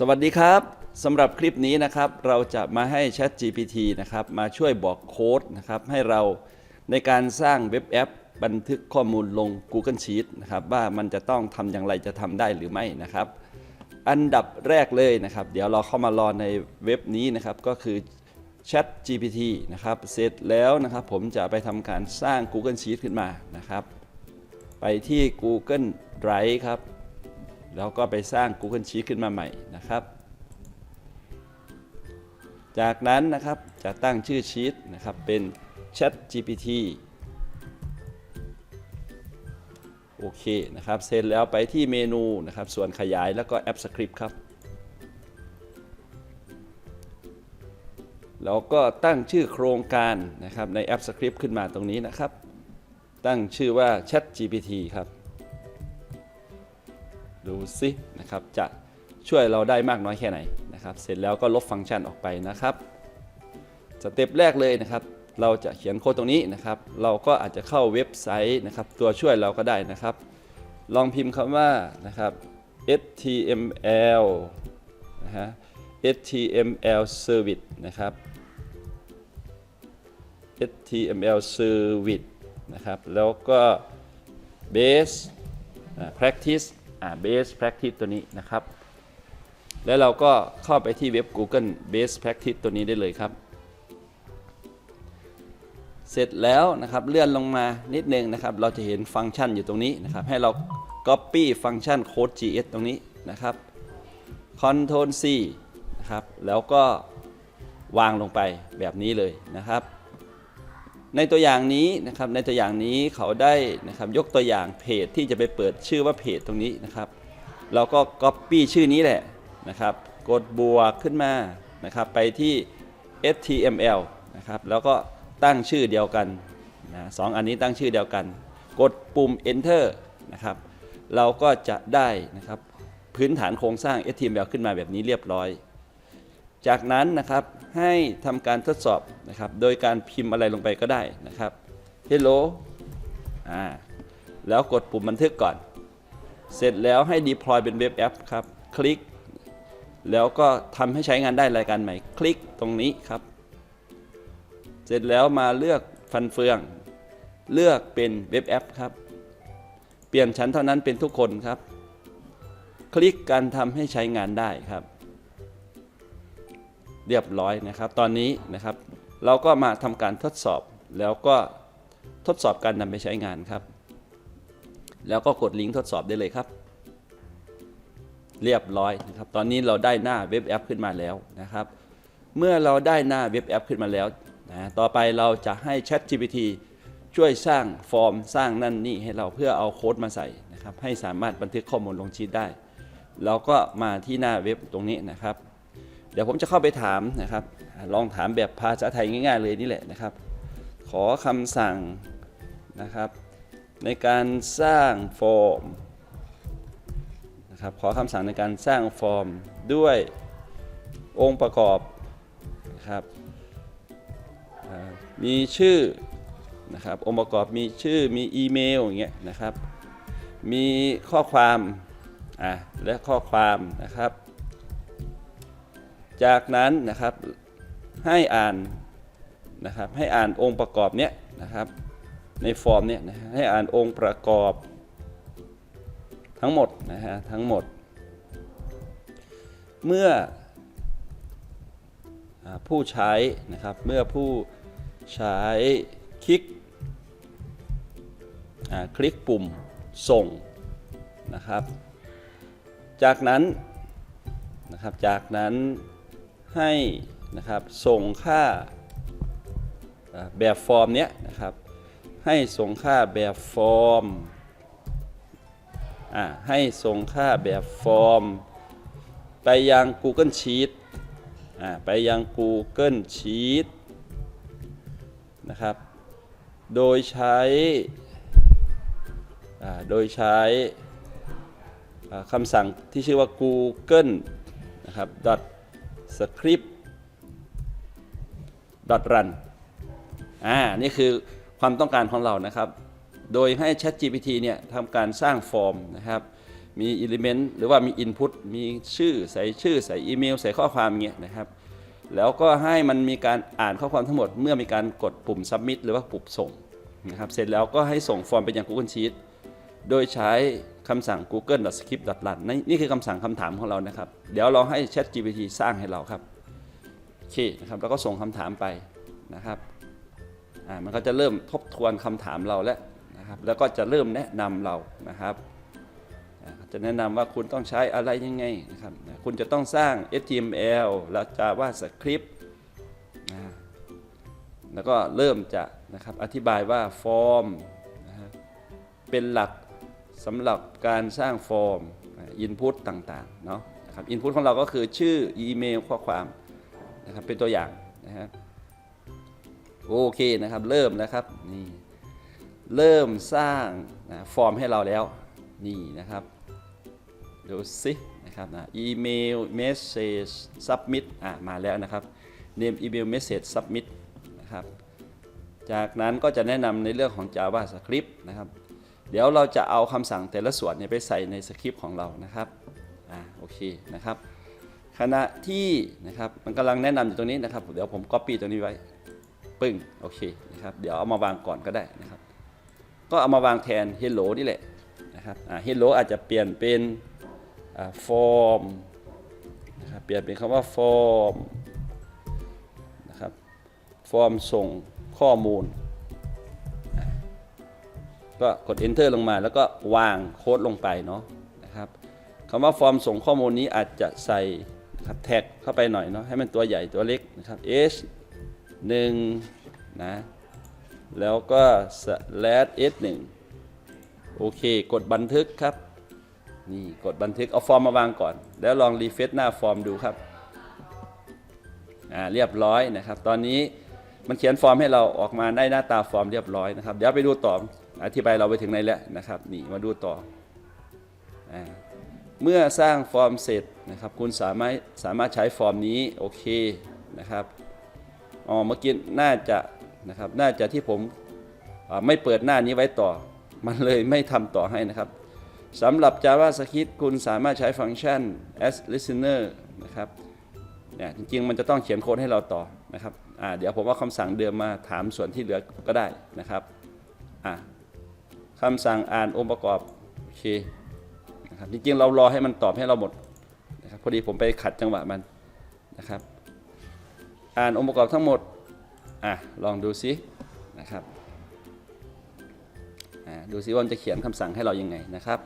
สวัสดีครับสำหรับคลิปนี้นะครับ เราจะมาให้ Chat GPT นะครับ มาช่วยบอกโค้ดนะครับ ให้เราในการสร้างเว็บแอป บันทึกข้อมูลลง Google Sheet นะครับ ว่ามันจะต้องทำอย่างไรจะทำได้หรือไม่นะครับ อันดับแรกเลยนะครับ เดี๋ยวเราเข้ามารอในเว็บนี้นะครับ ก็คือ Chat GPT นะครับ เสร็จแล้วนะครับ ผมจะไปทำการสร้าง Google Sheet ขึ้นมานะครับ ไปที่ Google Drive ครับ แล้วก็ไปสร้าง Google Sheet ขึ้นมาใหม่นะครับ จากนั้นนะครับจะตั้งชื่อชีตนะครับเป็น Chat GPT โอเคนะครับเสร็จแล้วไปที่เมนูนะครับส่วนขยายแล้วก็แอป Script ครับแล้วก็ตั้งชื่อโครงการนะครับในแอป Script ขึ้นมาตรงนี้นะครับ ตั้งชื่อว่า Chat GPT ครับูซินะครับจะช่วยเราได้มากน้อยแค่ไหนนะครับ เสร็จแล้วก็ลบฟังก์ชันออกไปนะครับสเต็ปแรกเลยนะครับ เราจะเขียนโค้ดตรงนี้นะครับ เราก็อาจจะเข้าเว็บไซต์นะครับ ตัวช่วยเราก็ได้นะครับ ลองพิมพ์คำว่านะครับ html นะฮะ html service นะครับ html service นะครับ แล้วก็ base practice base practice ตัวนี้นะครับ แล้วเราก็เข้าไปที่เว็บ Google base practice ตัวนี้ได้เลยครับ เสร็จแล้วนะครับเลื่อนลงมานิดนึงนะครับ เราจะเห็นฟังก์ชันอยู่ตรงนี้นะครับ ให้เรา copy ฟังก์ชัน code gs ตรงนี้นะครับ control c นะครับ แล้วก็วางลงไปแบบนี้เลยนะครับ ในตัวอย่างนี้นะครับในตัวอย่างนี้เขาได้นะครับยกตัวอย่างเพจที่จะไปเปิดชื่อว่าเพจตรงนี้นะครับ เราก็ Copy ชื่อนี้แหละนะครับ กดบวกขึ้นมานะครับไปที่ html นะครับแล้วก็ตั้งชื่อเดียวกันนะสองอันนี้ตั้งชื่อเดียวกัน กดปุ่ม enter นะครับเราก็จะได้นะครับพื้นฐานโครงสร้าง html ขึ้นมาแบบนี้เรียบร้อย จากนั้นนะครับให้ทำการทดสอบนะครับ โดยการพิมพ์อะไรลงไปก็ได้นะครับ hello อ่าแล้วกดปุ่มบันทึกก่อน เสร็จแล้วให้ deploy เป็นเว็บแอปครับ คลิก แล้วก็ทำให้ใช้งานได้รายการใหม่ คลิกตรงนี้ครับ เสร็จแล้วมาเลือกฟันเฟือง เลือกเป็นเว็บแอปครับ เปลี่ยนชั้นเท่านั้นเป็นทุกคนครับ คลิกการทำให้ใช้งานได้ครับ เรียบร้อยนะครับ ตอนนี้นะครับเราก็มาทำการทดสอบแล้วก็ทดสอบการนำไปใช้งานครับ แล้วก็กดลิงก์ทดสอบได้เลยครับ เรียบร้อยนะครับ ตอนนี้เราได้หน้าเว็บแอปขึ้นมาแล้วนะครับ เมื่อเราได้หน้าเว็บแอปขึ้นมาแล้วนะต่อไปเราจะให้ Chat GPT ช่วยสร้างฟอร์มสร้างนั่นนี่ให้เราเพื่อเอาโค้ดมาใส่นะครับ ให้สามารถบันทึกข้อมูลลงชีตได้ เราก็มาที่หน้าเว็บตรงนี้นะครับ ดี๋ยวผมจะเข้าไปถามนะครับ ลองถามแบบภาษาไทยง่าย ๆ เลยนี่แหละนะครับ ขอคำสั่งนะครับ ในการสร้างฟอร์มนะครับขอคำสั่งในการสร้างฟอร์มด้วยองค์ประกอบนะครับมีชื่อนะครับองค์ประกอบมีชื่อมีอีเมลอย่างเงี้ยนะครับ มีข้อความอะและข้อความนะครับ จากนั้นนะครับให้อ่านนะครับให้อ่านองค์ประกอบเนี้ยนะครับในฟอร์มเนี้ยนะให้อ่านองค์ประกอบทั้งหมดนะฮะทั้งหมด เมื่อผู้ใช้นะครับเมื่อผู้ใช้คลิกคลิกปุ่มส่งนะครับ จากนั้นนะครับจากนั้น ให้นะครับส่งค่าแบบฟอร์มเนี้ยนะครับให้ส่งค่าแบบฟอร์มอ่าให้ส่งค่าแบบฟอร์ม ไปยัง Google Sheet อ่าไปยัง Google Sheet นะครับ โดยใช้อ่าโดยใช้คำสั่งที่ชื่อว่า Google นะครับ script dot run อ่านี่คือความต้องการของเรานะครับ โดยให้ ChatGPT เนี่ยทำการสร้างฟอร์มนะครับ มี element หรือว่ามี input มีชื่อใส่ชื่อ ใส่อีเมล ใส่ข้อความเงี้ยนะครับ แล้วก็ให้มันมีการอ่านข้อความทั้งหมด เมื่อมีการกดปุ่ม submit หรือว่าปุ่มส่งนะครับ เสร็จแล้วก็ให้ส่งฟอร์มไปยัง Google Sheets โดยใช้ คำสั่ง google script run นี่นี่คือคำสั่งคำถามของเรานะครับ เดี๋ยวเราให้ Chat GPT สร้างให้เราครับโอเคนะครับแล้วก็ส่งคำถามไปนะครับอ่ามันก็จะเริ่มทบทวนคำถามเราแล้วนะครับแล้วก็จะเริ่มแนะนำเรานะครับจะแนะนำว่าคุณต้องใช้อะไรยังไงนะครับคุณจะต้องสร้าง HTML แล้ว JavaScript แล้วก็เริ่มจะนะครับอธิบายว่าฟอร์มเป็นหลัก สำหรับการสร้างฟอร์มอินพุตต่างๆเนาะครับอินพุตของเราก็คือชื่ออีเมลข้อความนะครับเป็นตัวอย่างนะครับโอเคนะครับเริ่มนะครับนี่เริ่มสร้างนะฟอร์มให้เราแล้วนี่นะครับดูสินะครับนะอีเมลเมสเซจซับมิ t อะมาแล้วนะครับ name email message submit นะครับจากนั้นก็จะแนะนำในเรื่องของ JavaScript นะครับ เดี๋ยวเราจะเอาคำสั่งแต่ละส่วนเนี่ยไปใส่ในสคริปต์ของเรานะครับอ่าโอเคนะครับขณะที่นะครับมันกำลังแนะนำอยู่ตรงนี้นะครับ เดี๋ยวผม Copy ตรงนี้ไว้ปึ้งโอเคนะครับเดี๋ยวเอามาวางก่อนก็ได้นะครับ ก็เอามาวางแทน Hello นี่แหละนะครับอ่า Hello อาจจะเปลี่ยนเป็นอ่า form นะครับเปลี่ยนเป็นคำว่า form นะครับ form ส่งข้อมูล ก็กด enter ลงมาแล้วก็วางโค้ดลงไปเนาะนะครับคำว่าฟอร์มส่งข้อมูลนี้อาจจะใส่ครับแท็กเข้าไปหน่อยเนาะให้มันตัวใหญ่ตัวเล็กนะครับ h 1นะแล้วก็ slash s 1โอเค กดบันทึกครับ นี่กดบันทึกเอาฟอร์มมาวางก่อน แล้วลองรีเฟซหน้าฟอร์มดูครับอ่าเรียบร้อยนะครับ ตอนนี้มันเขียนฟอร์มให้เราออกมาได้หน้าตาฟอร์มเรียบร้อยนะครับ เดี๋ยวไปดูต่อ อธิบายเราไปถึงไหนแล้วนะครับนี่มาดูต่ออเมื่อสร้างฟอร์มเสร็จนะครับ คุณสามารถสามารถใช้ฟอร์มนี้โอเคนะครับอ๋อเมื่อกี้น่าจะนะครับน่าจะที่ผมไม่เปิดหน้านี้ไว้ต่อ มันเลยไม่ทำต่อให้นะครับสำหรับ JavaScript คุณสามารถใช้ฟังก์ชัน as listener นะครับเนี่ยจริงๆ มันจะต้องเขียนโค้ดให้เราต่อนะครับอ่าเดี๋ยวผมเอาคำสั่งเดิมมาถามส่วนที่เหลือก็ได้นะครับอ่า คำสั่งอ่านองค์ประกอบโอเคนะครับจริงๆเรารอให้มันตอบให้เราหมดนะครับพอดีผมไปขัดจังหวะมันนะครับ อ่านองค์ประกอบทั้งหมดอะลองดูซินะครับอ่าดูซิว่ามันจะเขียนคำสั่งให้เรายังไงนะครับ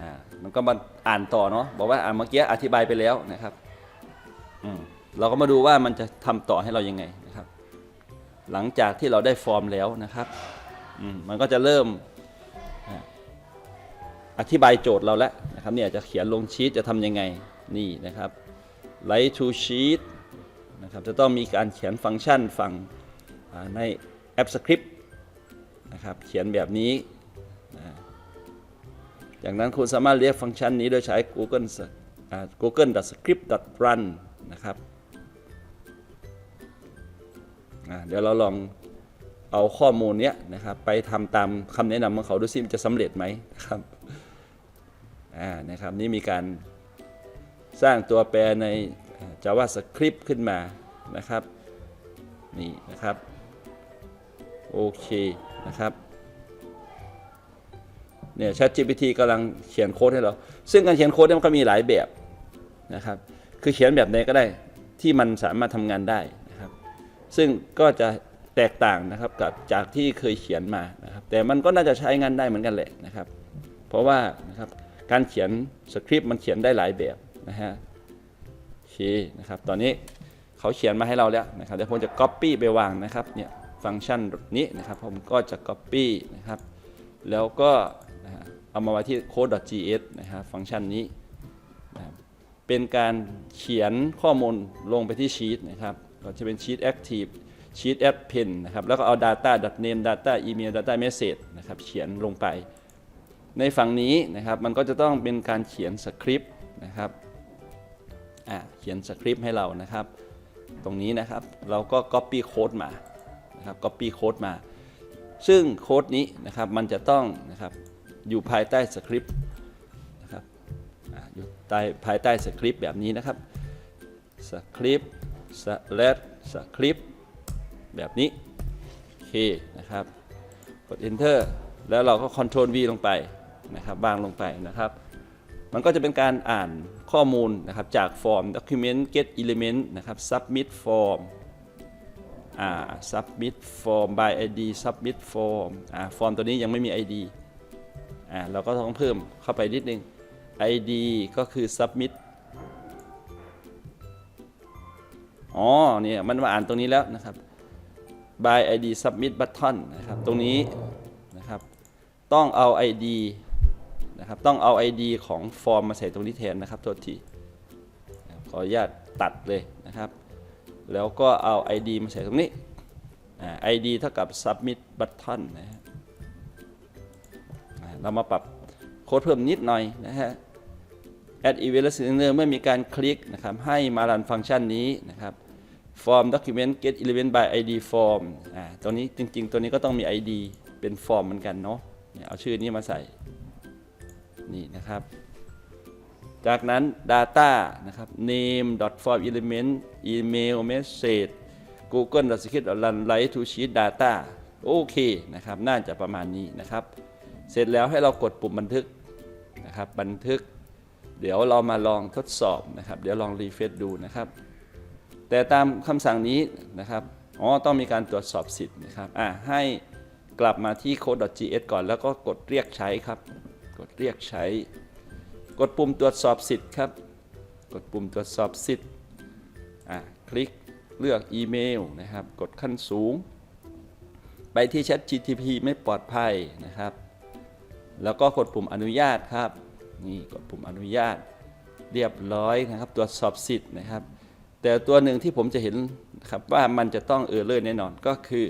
อ่ามันก็มาอ่านต่อเนาะบอกว่าอ่านเมื่อกี้อธิบายไปแล้วนะครับอืมเราก็มาดูว่ามันจะทำต่อให้เรายังไงนะครับ หลังจากที่เราได้ฟอร์มแล้วนะครับมันก็จะเริ่มอธิบายโจทย์เราแล้วนะครับเนี่ยจะเขียนลงชีตจะทำยังไงนี่นะครับ Write to sheet นะครับจะต้องมีการเขียนฟังก์ชันฝั่งในแอปสคริปต์นะครับเขียนแบบนี้นะจากนั้นคุณสามารถเรียกฟังก์ชันนี้โดยใช้ Google Google script run นะครับ เดี๋ยวเราลองเอาข้อมูลเนี้ยนะครับไปทำตามคำแนะนำของเขาดูซิมันจะสำเร็จไหมนะครับอ่านะครับนี่มีการสร้างตัวแปรใน JavaScript ขึ้นมานะครับนี่นะครับโอเคนะครับเนี่ย ChatGPT กำลังเขียนโค้ดให้เรา ซึ่งการเขียนโค้ดเนี่ยมันก็มีหลายแบบนะครับ คือเขียนแบบไหนก็ได้ที่มันสามารถทำงานได้ ซึ่งก็จะแตกต่างนะครับกับจากที่เคยเขียนมานะครับแต่มันก็น่าจะใช้งานได้เหมือนกันแหละนะครับ เพราะว่านะครับการเขียนสคริปต์มันเขียนได้หลายแบบนะฮะโอเคนะครับตอนนี้เขาเขียนมาให้เราแล้วนะครับเดี๋ยวผมจะ Copy ไปวางนะครับเนี่ยฟังก์ชันนี้นะครับผมก็จะ Copy นะครับแล้วก็นะเอามาไว้ที่ code.js นะครับฟังก์ชันนี้นะเป็นการเขียนข้อมูลลงไปที่ชีตนะครับ ก็จะเป็นชีต active ชีต add pen นะครับ แล้วก็เอา data name data email data message นะครับ เขียนลงไป ในฝั่งนี้นะครับ มันก็จะต้องเป็นการเขียนสคริปต์นะครับ อ่า เขียนสคริปต์ให้เรานะครับ ตรงนี้นะครับ เราก็ copy code มา นะครับ copy code มา ซึ่งโค้ดนี้นะครับ มันจะต้องนะครับอยู่ภายใต้สคริปต์นะครับอยู่ใต้ภายใต้สคริปต์แบบนี้นะครับสคริปต์ สเลดสคริปต์แบบนี้โอเคนะครับ กด enter แล้วเราก็ control V ลงไปนะครับวางลงไปนะครับ มันก็จะเป็นการอ่านข้อมูลนะครับจากฟอร์ม document get element นะครับ submit form อ่า submit form by id submit form อ่าฟอร์มตัวนี้ยังไม่มี id อ่าเราก็ต้องเพิ่มเข้าไปนิดนึง id ก็คือ submit อ๋อเนี่ยมันมาอ่านตรงนี้แล้วนะครับ by id submit button นะครับตรงนี้นะครับต้องเอา id นะครับต้องเอา id ของฟอร์มมาใส่ตรงนี้แทนนะครับโทษทีขออนุญาตตัดเลยนะครับ แล้วก็เอา ID มาใส่ตรงนี้ ID เท่ากับ submit button นะฮะเรามาปรับโค้ดเพิ่มนิดหน่อยนะฮะ add event listener เมื่อมีการคลิกนะครับให้มารันฟังก์ชันนี้นะครับ form document get element by id form อ่าตัวนี้จริง ๆ ตัวนี้ก็ต้องมี id เป็น form เหมือนกันเนาะเนี่ยเอาชื่อนี้มาใส่นี่นะครับ จากนั้น data นะครับ name form element email message google script run write to sheet data โอเคนะครับ น่าจะประมาณนี้นะครับ เสร็จแล้วให้เรากดปุ่มบันทึกนะครับ บันทึก เดี๋ยวเรามาลองทดสอบนะครับ เดี๋ยวลองรีเฟซดูนะครับ แต่ตามคำสั่งนี้นะครับอ๋อต้องมีการตรวจสอบสิทธิ์นะครับอ่าให้กลับมาที่ code.gs ก่อนแล้วก็กดเรียกใช้ครับ กดเรียกใช้ กดปุ่มตรวจสอบสิทธิ์ครับ กดปุ่มตรวจสอบสิทธิ์อ่าคลิกเลือกอีเมลนะครับ กดขั้นสูง ไปที่ Chat GTP ไม่ปลอดภัยนะครับ แล้วก็กดปุ่มอนุญาตครับ นี่กดปุ่มอนุญาตเรียบร้อยนะครับ ตรวจสอบสิทธิ์นะครับ แต่ตัวหนึ่งที่ผมจะเห็นครับว่ามันจะต้องเออร์เลอร์แน่นอนก็คือ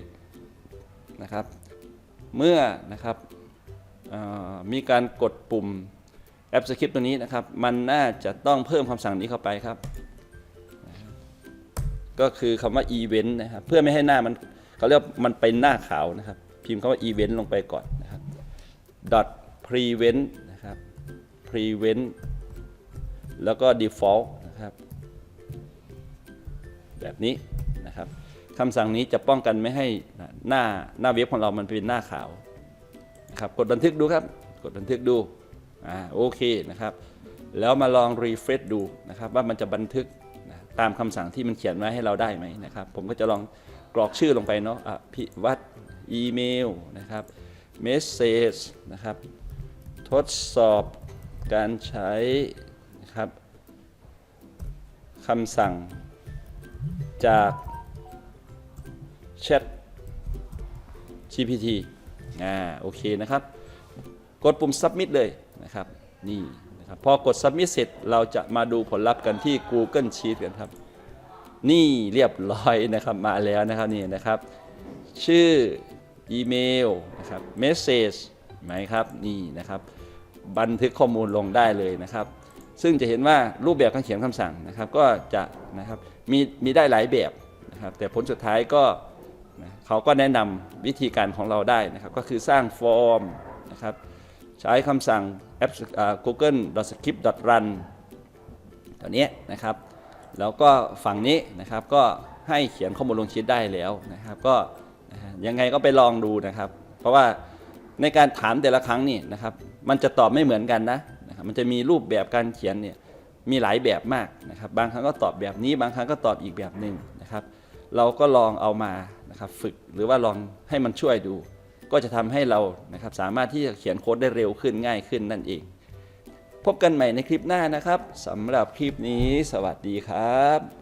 นะครับ เมื่อนะครับมีการกดปุ่มแอปสคริปต์ตัวนี้นะครับ มันน่าจะต้องเพิ่มคำสั่งนี้เข้าไปครับ ก็คือคำว่า event นะครับ เพื่อไม่ให้หน้ามันเขาเรียกมันเป็นหน้าขาวนะครับ พิมพ์คำว่า event ลงไปก่อนนะครับ dot prevent prevent แล้วก็ default นะครับแบบนี้นะครับคำสั่งนี้จะป้องกันไม่ให้หน้าหน้าเว็บของเรามันเป็นหน้าขาวนะครับกดบันทึกดูครับ กดบันทึกดูอ่าโอเคนะครับ แล้วมาลองรีเฟรชดูนะครับว่ามันจะบันทึกนะตามคำสั่งที่มันเขียนไว้ให้เราได้ไหมนะครับ ผมก็จะลองกรอกชื่อลงไปเนาะอภิวัตอีเมลนะครับเมสเซจนะครับ ทดสอบ การใช้ครับคำสั่ง จาก Chat GPT อ่าโอเคนะครับ กดปุ่ม submit เลยนะครับ นี่นะครับพอกด submit เสร็จเราจะมาดูผลลัพธ์กันที่ Google Sheet กันครับ นี่เรียบร้อยนะครับมาแล้วนะครับนี่นะครับ ชื่ออีเมลนะครับ message ไหมครับ นี่นะครับ บันทึกข้อมูลลงได้เลยนะครับ ซึ่งจะเห็นว่ารูปแบบการเขียนคำสั่งนะครับ ก็จะนะครับมีมีได้หลายแบบนะครับแต่ผลสุดท้ายก็นะเขาก็แนะนำวิธีการของเราได้นะครับ ก็คือสร้างฟอร์มนะครับใช้คำสั่งแอปอ่า google script run ตัวนี้นะครับ แล้วก็ฝั่งนี้นะครับก็ให้เขียนข้อมูลลงชีตได้แล้วนะครับ ก็ยังไงก็ไปลองดูนะครับ เพราะว่าในการถามแต่ละครั้งนี่นะครับ มันจะตอบไม่เหมือนกันนะนะครับมันจะมีรูปแบบการเขียนเนี่ยมีหลายแบบมากนะครับ บางครั้งก็ตอบแบบนี้บางครั้งก็ตอบอีกแบบหนึ่งนะครับ เราก็ลองเอามานะครับฝึกหรือว่าลองให้มันช่วยดู ก็จะทำให้เรานะครับสามารถที่จะเขียนโค้ดได้เร็วขึ้นง่ายขึ้นนั่นเอง พบกันใหม่ในคลิปหน้านะครับสำหรับคลิปนี้ สวัสดีครับ